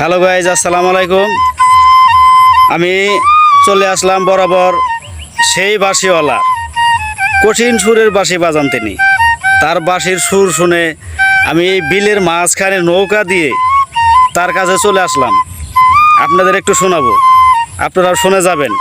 Hello guys আসসালাম আলাইকুম। আমি চলে আসলাম বরাবর সেই বাঁশিওয়ালা, কঠিন সুরের বাঁশি বাজান তিনি। তার বাঁশির সুর শুনে আমি এই বিলের মাঝখানে নৌকা দিয়ে তার কাছে চলে আসলাম। আপনাদের একটু শোনাবো। আপনারা শুনে যাবেন।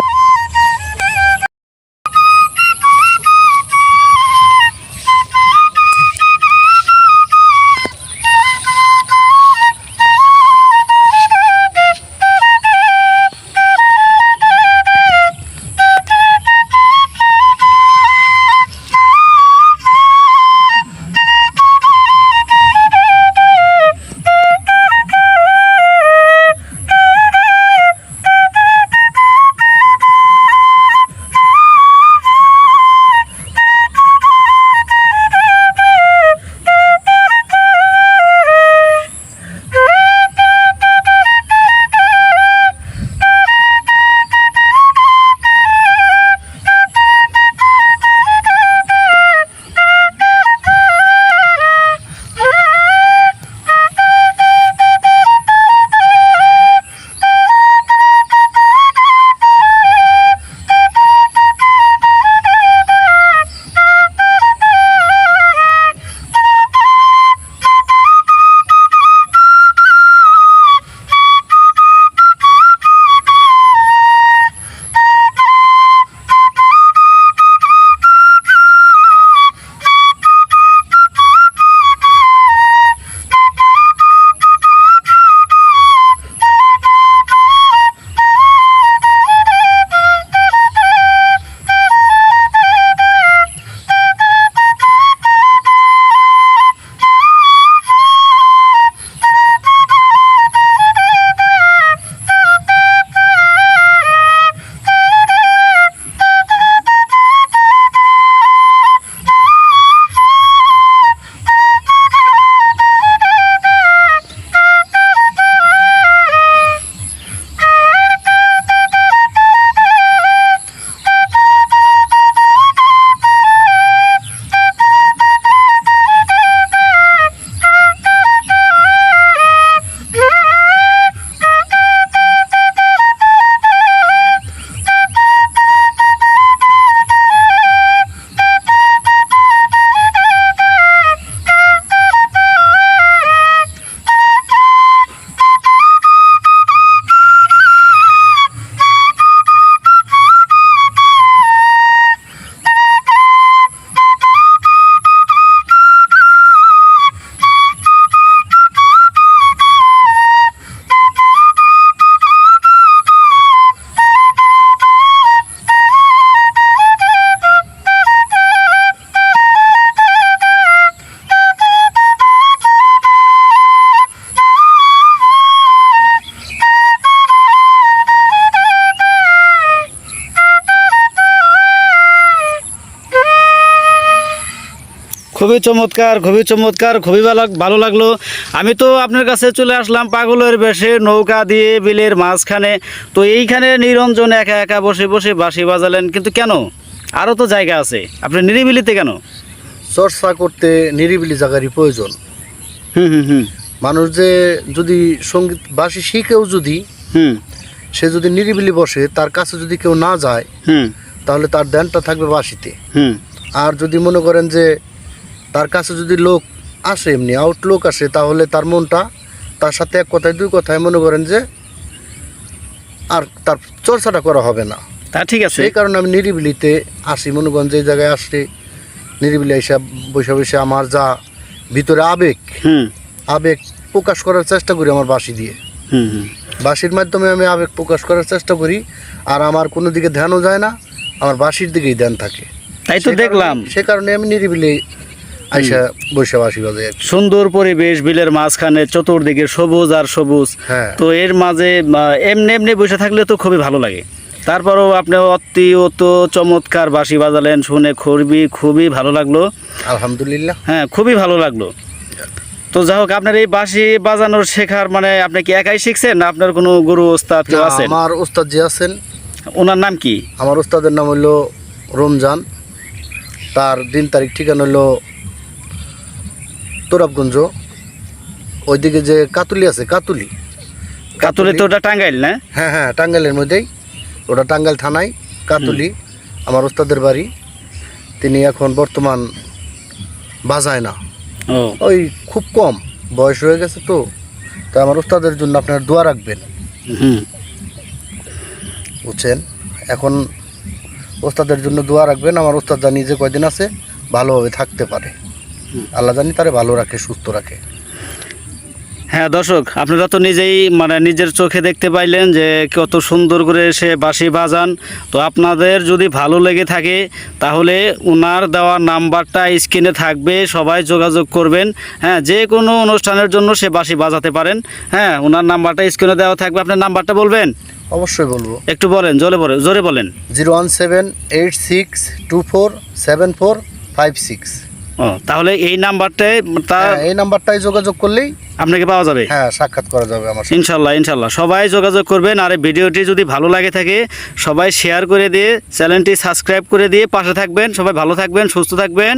খুবই চমৎকার খুবই চমৎকার খুবই ভালো ভালো লাগল। আমি তো আপনার কাছে চলে আসলাম পাগলের বেশে নৌকা দিয়ে বিলের মাঝখানে। তো এইখানে নিরঞ্জন একা একা বসে বসে বাঁশি বাজালেন কিন্তু কেন? আরও তো জায়গা আছে। আপনি নিরিবিলিতে কেন? চর্চা করতে নিরিবিলি জায়গারই প্রয়োজন। হুম হুম হুম। মানুষ যে যদি সংগীত বাসি শিখেও যদি হুম। সে যদি নিরিবিলি বসে তার কাছে যদি কেউ না যায় হুম। তাহলে তার ধ্যানটা থাকবে বাসিতে হুম। আর যদি মনে করেন যে তার কাছে যদি লোক আসে এমনি আউট লোক আসে তাহলে তার মনটা তার সাথে এক কথায় দুই কথায় মনে করেন যে আর তার চর্চাটা করা হবে না। তা ঠিক আছে। সেই কারণে আমি নিরিবিলিতে আসি মনে করেন যে জায়গায় আসলে নিরিবিলি এসে বসে বসে আমার যা ভিতরে আবেগ আবেগ প্রকাশ করার চেষ্টা করি আমার বাঁশি দিয়ে। হুম হুম। বাঁশির মাধ্যমে আমি আবেগ প্রকাশ করার চেষ্টা করি আর আমার কোনো দিকে ধ্যানও যায় না আমার বাঁশির দিকেই ধ্যান থাকে। তাই তো দেখলাম। সে কারণে আমি নিরিবিলি আইসা বসে সুন্দর পরিবেশ বিলের মাঝখানে চতুর্দিকে সবুজ আর সবুজ। হ্যাঁ। তো এর মাঝে এমনি এমনি বসে থাকলে তো খুবই ভালো লাগে। তারপরও আপনি অতি অত চমৎকার বাঁশি বাজালেন শুনে খুবই খুবই ভালো লাগল। আলহামদুলিল্লাহ। হ্যাঁ খুবই ভালো লাগল। তো যাই হোক আপনার এই বাঁশি বাজানোর শেখার মানে আপনি কি একাই শিখছেন না আপনার কোনো গুরু ওস্তাদ কেউ আছেন? আমার ওস্তাদ যে আছেন ওনার নাম কি? আমার ওস্তাদের নাম হলো রমজান। তার দিন তারিখ ঠিকানা হলো তোরাবগঞ্জ। ওইদিকে যে কাতুলি আছে কাতুলি। কাতুলি তো ওটা টাঙ্গাইল না? হ্যাঁ হ্যাঁ টাঙ্গাইলের মধ্যেই। ওটা টাঙ্গাইল থানায় কাতুলি। আমার ওস্তাদের বাড়ি। তিনি এখন বর্তমান বাজায় না। ওই খুব কম। বয়স হয়ে গেছে তো। তা আমার ওস্তাদের জন্য আপনার দোয়া রাখবেন। বুঝছেন? এখন ওস্তাদের জন্য দোয়া রাখবেন। আমার ওস্তাদ নিজে কয়দিন আছে ভালোভাবে থাকতে পারে। আল্লাহ জানি তারে ভালো রাখে সুস্থ রাখে। হ্যাঁ দর্শক আপনারা তো নিজেই মানে নিজের চোখে দেখতে পাইলেন যে কত সুন্দর করে সে বাঁশি বাজান তো আপনাদের যদি ভালো লেগে থাকে তাহলে ওনার দেওয়া নাম্বারটা স্ক্রিনে থাকবে সবাই যোগাযোগ করবেন। হ্যাঁ যে কোনো অনুষ্ঠানের জন্য সে বাঁশি বাজাতে পারেন। হ্যাঁ ওনার নাম্বারটা স্ক্রিনে দেওয়া থাকবে। আপনার নাম্বারটা বলবেন? অবশ্যই বলব। একটু বলেন জোরে বলেন জোরে বলেন। Zero one seven eight six two four seven four five six. ও তাহলে এই নাম্বারটায় তা এই নাম্বারটায় যোগাযোগ করলেই আপনাকে পাওয়া যাবে? হ্যাঁ সাক্ষাৎ করা যাবে আমার ইনশাল্লাহ ইনশাল্লাহ। সবাই যোগাযোগ করবেন আর এই ভিডিওটি যদি ভালো লাগে থাকে সবাই শেয়ার করে দিয়ে চ্যানেলটি সাবস্ক্রাইব করে দিয়ে পাশে থাকবেন। সবাই ভালো থাকবেন সুস্থ থাকবেন।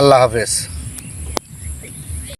আল্লাহ হাফেজ।